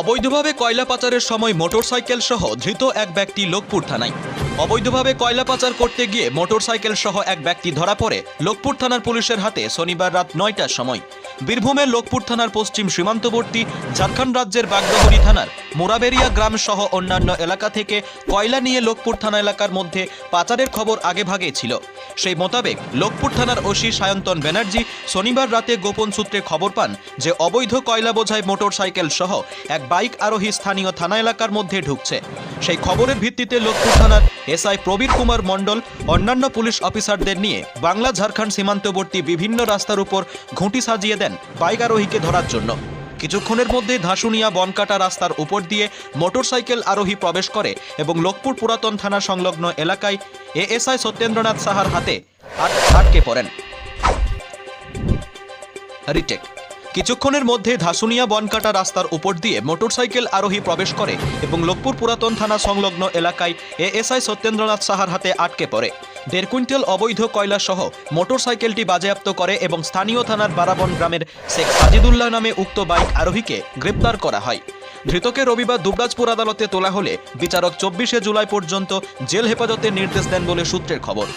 অবৈধভাবে কয়লা পাচারের সময় মোটরসাইকেল সহ ধৃত এক ব্যক্তি লোকপুর থানায়। অবৈধভাবে কয়লা পাচার করতে গিয়ে মোটরসাইকেল সহ এক ব্যক্তি ধরা পড়ে লোকপুর থানার পুলিশের হাতে শনিবার রাত নয়টার সময়। বীরভূমের লোকপুর থানার পশ্চিম সীমান্তবর্তী ঝাড়খণ্ড রাজ্যের বাগডহরি থানার মোরাবেরিয়া গ্রাম সহ অন্যান্য এলাকা থেকে কয়লা নিয়ে লোকপুর থানা এলাকার মধ্যে পাচারের খবর আগেভাগেই ছিল। সেই মোতাবেক লোকপুর থানার ওসি সায়ন্তন ব্যানার্জি শনিবার রাতে গোপন সূত্রে খবর পান যে, অবৈধ কয়লা বোঝাই মোটরসাইকেল সহ এক বাইক আরোহী স্থানীয় থানা এলাকার মধ্যে ঢুকছে। সেই খবরের ভিত্তিতে লোকপুর থানার এসআই প্রবীর কুমার মণ্ডল, অন্যান্য পুলিশ অফিসারদের নিয়ে বাংলা ঝাড়খণ্ড সীমান্তবর্তী বিভিন্ন রাস্তার উপর ঘুঁটি সাজিয়ে দেন বাইক আরোহীকে ধরার জন্য। কিছুক্ষণের মধ্যে ধাসুনিয়া বনকাটা রাস্তার উপর দিয়ে মোটরসাইকেল আরোহী প্রবেশ করে এবং লোকপুর পুরাতন থানা সংলগ্ন এলাকায় এএসআই সত্যেন্দ্রনাথ সাহার হাতে আট- আটকে পড়েন। রিটেক। কিছুক্ষণের মধ্যে ধাসুনিয়া বনকাটা রাস্তার উপর দিয়ে মোটরসাইকেল আরোহী প্রবেশ করে এবং লোকপুর পুরাতন থানা সংলগ্ন এলাকায় এএসআই সত্যেন্দ্রনাথ সাহার হাতে আটকে পড়ে। দেড় কুইন্টাল অবৈধ কয়লা সহ মোটরসাইকেলটি বাজেয়াপ্ত করে এবং স্থানীয় থানার বারাবন গ্রামের শেখ সাজিদুল্লাহ নামে উক্ত বাইক আরোহীকে গ্রেপ্তার করা হয়। ধৃতকে রবিবার দুবরাজপুর আদালতে তোলা হলে বিচারক চব্বিশে জুলাই পর্যন্ত জেল হেফাজতের নির্দেশ দেন বলে সূত্রের খবর।